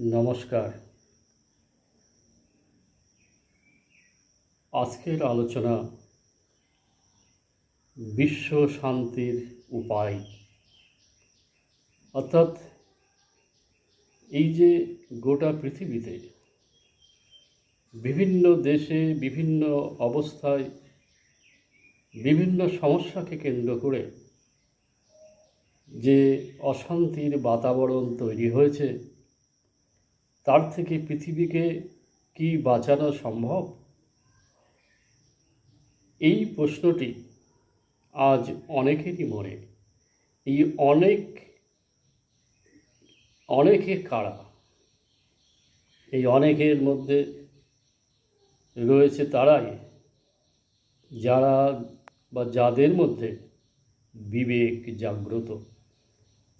নমস্কার। আজকের আলোচনা বিশ্ব শান্তির উপায়। অর্থাৎ এই যে গোটা পৃথিবীতে বিভিন্ন দেশে বিভিন্ন অবস্থায় বিভিন্ন সমস্যাকে কেন্দ্র করে যে অশান্তির বাতাবরণ তৈরি হয়েছে তার থেকে পৃথিবীকে কি বাঁচানো সম্ভব? এই প্রশ্নটি আজ অনেকেরই মনে। এই অনেক অনেকে কারা? এই অনেকের মধ্যে রয়েছে তারাই যারা বা যাদের মধ্যে বিবেক জাগ্রত,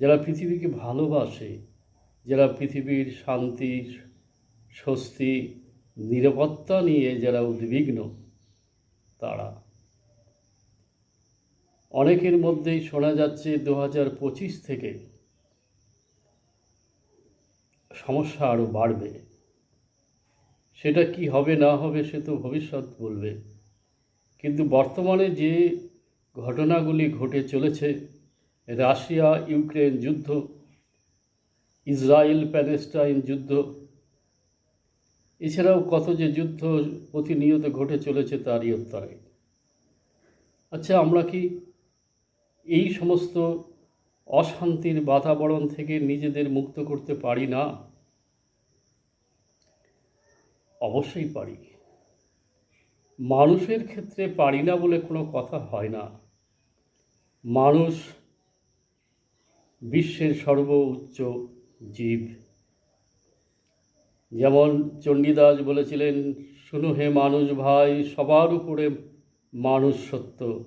যারা পৃথিবীকে ভালোবাসে। যারা পৃথিবীর শান্তি, স্বস্তি, নিরাপত্তা নিয়ে যারা উদ্বিগ্ন, তারা। অনেকের মধ্যেই শোনা যাচ্ছে দু পঁচিশ থেকে সমস্যা আরও বাড়বে। সেটা কি হবে, না হবে সে তো ভবিষ্যৎ বলবে। কিন্তু বর্তমানে যে ঘটনাগুলি ঘটে চলেছে রাশিয়া ইউক্রেন যুদ্ধ ইসরায়েল প্যালেস্টাইন যুদ্ধ। এছাড়াও কত যে যুদ্ধ প্রতিনিয়ত ঘটে চলেছে তারই উত্তরে আচ্ছা আমরা কি এই সমস্ত অশান্তির বাতাবরণ থেকে নিজেদের মুক্ত করতে পারি না? অবশ্যই পারি। মানুষের ক্ষেত্রে পারি না বলে কোনো কথা হয় না। মানুষ বিশ্বের সর্বোচ্চ জীব। যেমন চণ্ডীদাস বলেছিলেন, শুনো হে মানুষ ভাই, সবার উপরে মানুষ সত্য,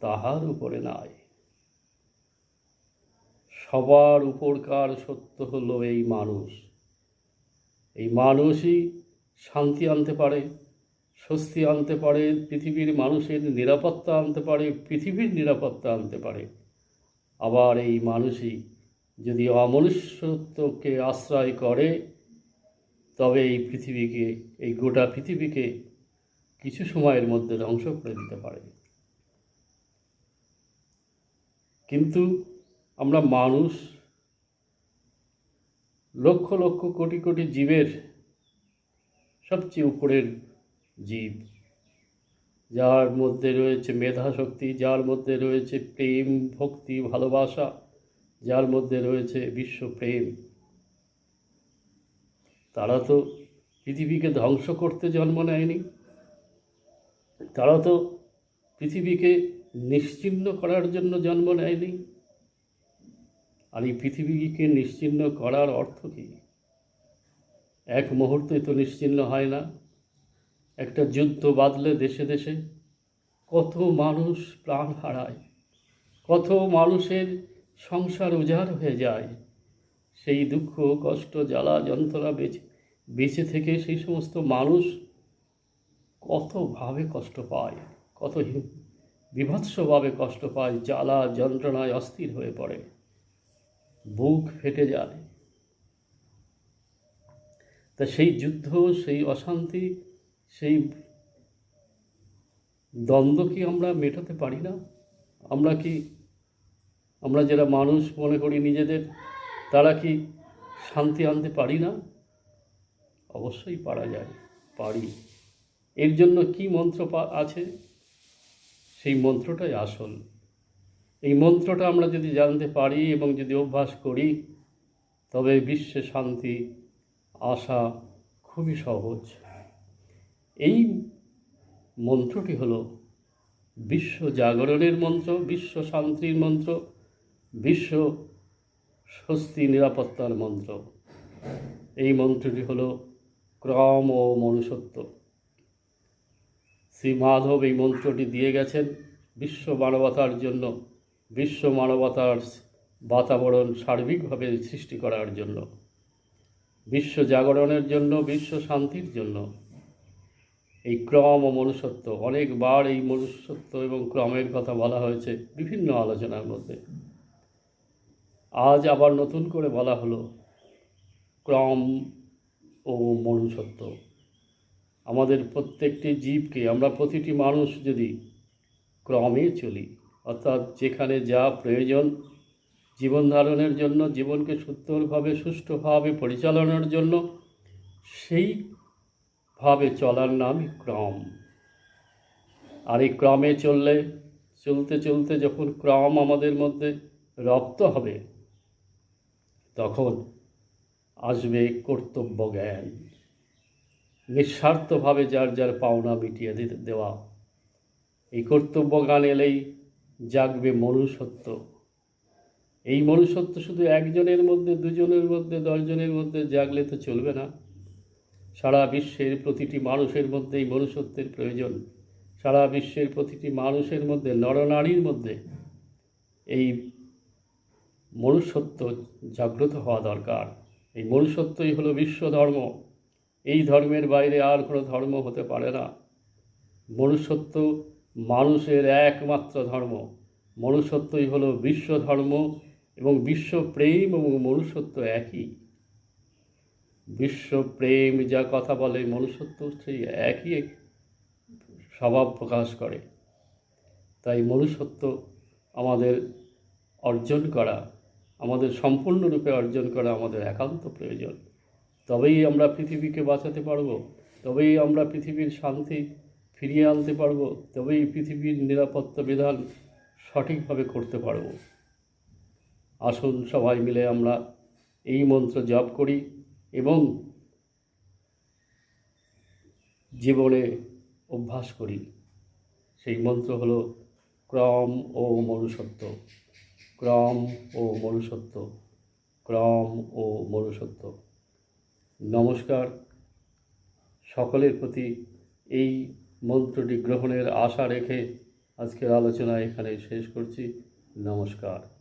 তাহার উপরে নাই। সবার উপরকার সত্য হলো এই মানুষ। এই মানুষই শান্তি আনতে পারে, স্বস্তি আনতে পারে, পৃথিবীর মানুষের নিরাপত্তা আনতে পারে, পৃথিবীর নিরাপত্তা আনতে পারে। আবার এই মানুষই যদি অমনুষ্যত্বকে আশ্রয় করে, তবে এই পৃথিবীকে, এই গোটা পৃথিবীকে কিছু সময়ের মধ্যে ধ্বংস করে দিতে পারে। কিন্তু আমরা মানুষ, লক্ষ লক্ষ কোটি কোটি জীবের সবচেয়ে উপরের জীব, যার মধ্যে রয়েছে মেধা শক্তি যার মধ্যে রয়েছে প্রেম, ভক্তি, ভালোবাসা যার মধ্যে রয়েছে বিশ্বপ্রেম তারা তো পৃথিবীকে ধ্বংস করতে জন্ম নেয়নি। তারা তো পৃথিবীকে নিশ্চিহ্ন করার জন্য জন্ম নেয়নি। আর এই পৃথিবীকে নিশ্চিহ্ন করার অর্থ কী? এক মুহূর্তে তো নিশ্চিহ্ন হয় না। একটা যুদ্ধ বাদলে দেশে দেশে কত মানুষ প্রাণ হারায়, কত মানুষের সংসার উজাড় হয়ে যায়। সেই দুঃখ, কষ্ট, জ্বালা, যন্ত্রণা বেঁচে বেঁচে থেকে সেই সমস্ত মানুষ কতভাবে কষ্ট পায়, কত বিভৎসভাবে কষ্ট পায়, জ্বালা, যন্ত্রণায় অস্থির হয়ে পড়ে। বুক ফেটে যায়। তা সেই যুদ্ধ, সেই অশান্তি, সেই দ্বন্দ্ব কি আমরা মেটাতে পারি না? আমরা কি আমরা যারা মানুষ মনে করি নিজেদের, তারা কি শান্তি আনতে পারি না? অবশ্যই পারা যায়, পারি। এর জন্য কি মন্ত্র আছে? সেই মন্ত্রটাই আসল। এই মন্ত্রটা আমরা যদি জানতে পারি এবং যদি অভ্যাস করি, তবে বিশ্বে শান্তি আসা খুবই সহজ। এই মন্ত্রটি হলো বিশ্ব জাগরণের মন্ত্র, বিশ্ব শান্তির মন্ত্র। বিশ্ব স্বস্তি নিরাপত্তার মন্ত্র। এই মন্ত্রটি হল ক্রম ও মনুষ্যত্ব। শ্রী মাধব এই মন্ত্রটি দিয়ে গেছেন বিশ্ব মানবতার জন্য, বিশ্ব মানবতার বাতাবরণ সার্বিকভাবে সৃষ্টি করার জন্য, বিশ্ব জাগরণের জন্য, বিশ্ব শান্তির জন্য। এই ক্রম ও মনুষ্যত্ব, অনেকবার এই মনুষ্যত্ব এবং ক্রমের কথা বলা হয়েছে বিভিন্ন আলোচনার মধ্যে। আজ আবার নতুন করে বলা হলো, ক্রম ও মনুষ্যত্ব। আমাদের প্রত্যেকটি জীবকে আমরা প্রতিটি মানুষ যদি ক্রমে চলি, অর্থাৎ যেখানে যা প্রয়োজন জীবন ধারণের জন্য, জীবনকে সুন্দরভাবে, সুষ্ঠুভাবে পরিচালনার জন্য সেইভাবে চলার নাম ক্রম। আর এই ক্রমে চললে, চলতে চলতে যখন ক্রম আমাদের মধ্যে রপ্ত হবে তখন আসবে কর্তব্য জ্ঞান। নিঃস্বার্থভাবে যার যার পাওনা মিটিয়ে দিতে দেওয়া। এই কর্তব্য জ্ঞান এলেই জাগবে মনুষ্যত্ব। এই মনুষ্যত্ব শুধু একজনের মধ্যে, দুজনের মধ্যে, দশজনের মধ্যে জাগলে তো চলবে না। সারা বিশ্বের প্রতিটি মানুষের মধ্যে এই মনুষ্যত্বের প্রয়োজন। সারা বিশ্বের প্রতিটি মানুষের মধ্যে, নরনারীর মধ্যে এই মনুষ্যত্ব জাগ্রত হওয়া দরকার। এই মনুষ্যত্বই হলো বিশ্ব ধর্ম। এই ধর্মের বাইরে আর কোনো ধর্ম হতে পারে না। মনুষ্যত্ব মানুষের একমাত্র ধর্ম। মনুষ্যত্বই হলো বিশ্ব ধর্ম এবং বিশ্ব প্রেম এবং মনুষ্যত্ব একই। বিশ্ব প্রেম যা কথা বলে, মনুষ্যত্ব সেই একই স্বভাব প্রকাশ করে। তাই মনুষ্যত্ব আমাদের অর্জন করা আমাদের সম্পূর্ণরূপে অর্জন করা আমাদের একান্ত প্রয়োজন। তবেই আমরা পৃথিবীকে বাঁচাতে পারব, তবেই আমরা পৃথিবীর শান্তি ফিরিয়ে আনতে পারব, তবেই পৃথিবীর নিরাপত্তা বিধান সঠিকভাবে করতে পারব। আসুন সবাই মিলে আমরা এই মন্ত্র জপ করি এবং জীবনে অভ্যাস করি। সেই মন্ত্র হলো ক্রম ও মনুষ্যত্ব। ক্রম ও মনুষ্যত্ব। ক্রম ও মনুষ্যত্ব। নমস্কার। সকলের প্রতি এই মন্ত্রটি গ্রহণের আশা রেখে আজকের আলোচনা এখানে শেষ করছি। নমস্কার।